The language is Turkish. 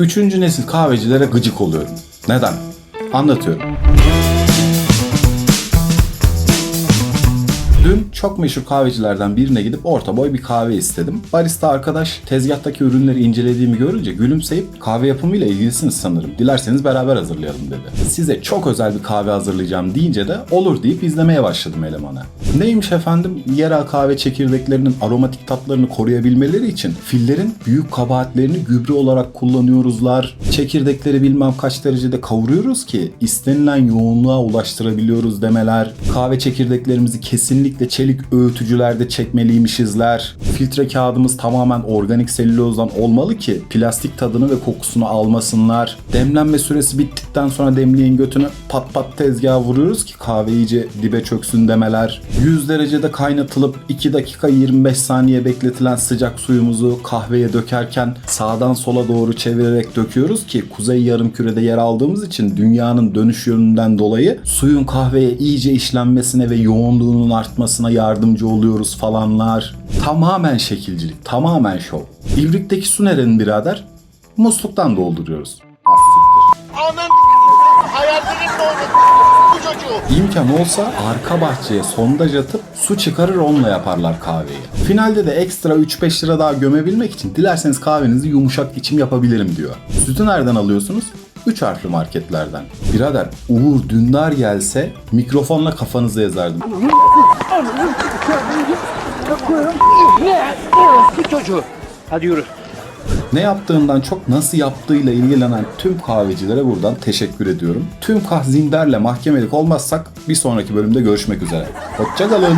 Üçüncü nesil kahvecilere gıcık oluyorum. Neden? Anlatıyorum. Dün çok meşhur kahvecilerden birine gidip orta boy bir kahve istedim. Barista arkadaş tezgahtaki ürünleri incelediğimi görünce gülümseyip kahve yapımıyla ilgilisiniz sanırım. Dilerseniz beraber hazırlayalım dedi. Size çok özel bir kahve hazırlayacağım deyince de olur deyip izlemeye başladım elemanı. Neymiş efendim? Yerel kahve çekirdeklerinin aromatik tatlarını koruyabilmeleri için fillerin büyük kabahatlerini gübre olarak kullanıyoruzlar. Çekirdekleri bilmem kaç derecede kavuruyoruz ki istenilen yoğunluğa ulaştırabiliyoruz demeler. Kahve çekirdeklerimizi kesinlikle çelik öğütücülerde çekmeliymişizler. Filtre kağıdımız tamamen organik selülozdan olmalı ki plastik tadını ve kokusunu almasınlar. Demlenme süresi bittikten sonra demliğin götünü pat pat tezgaha vuruyoruz ki kahve iyice dibe çöksün demeler. 100 derecede kaynatılıp 2 dakika 25 saniye bekletilen sıcak suyumuzu kahveye dökerken sağdan sola doğru çevirerek döküyoruz ki kuzey yarımkürede yer aldığımız için dünyanın dönüş yönünden dolayı suyun kahveye iyice işlenmesine ve yoğunluğunun artmasına yardımcı oluyoruz falanlar. Tamamen şekilcilik, tamamen şov. İbrikteki su nerenin birader? Musluktan dolduruyoruz. Hayallerim doğru bu çocuğu. İmkan olsa arka bahçeye sondaj atıp su çıkarır onunla yaparlar kahveyi. Finalde de ekstra 3-5 lira daha gömebilmek için dilerseniz kahvenizi yumuşak içim yapabilirim diyor. Sütü nereden alıyorsunuz? 3 harfli marketlerden. Birader Uğur Dündar gelse mikrofonla yazardım. Bu çocuğu. Hadi yürü. Ne yaptığından çok nasıl yaptığıyla ilgilenen tüm kahvecilere buradan teşekkür ediyorum. Tüm kahzinderle mahkemelik olmazsak bir sonraki bölümde görüşmek üzere. Hoşçakalın.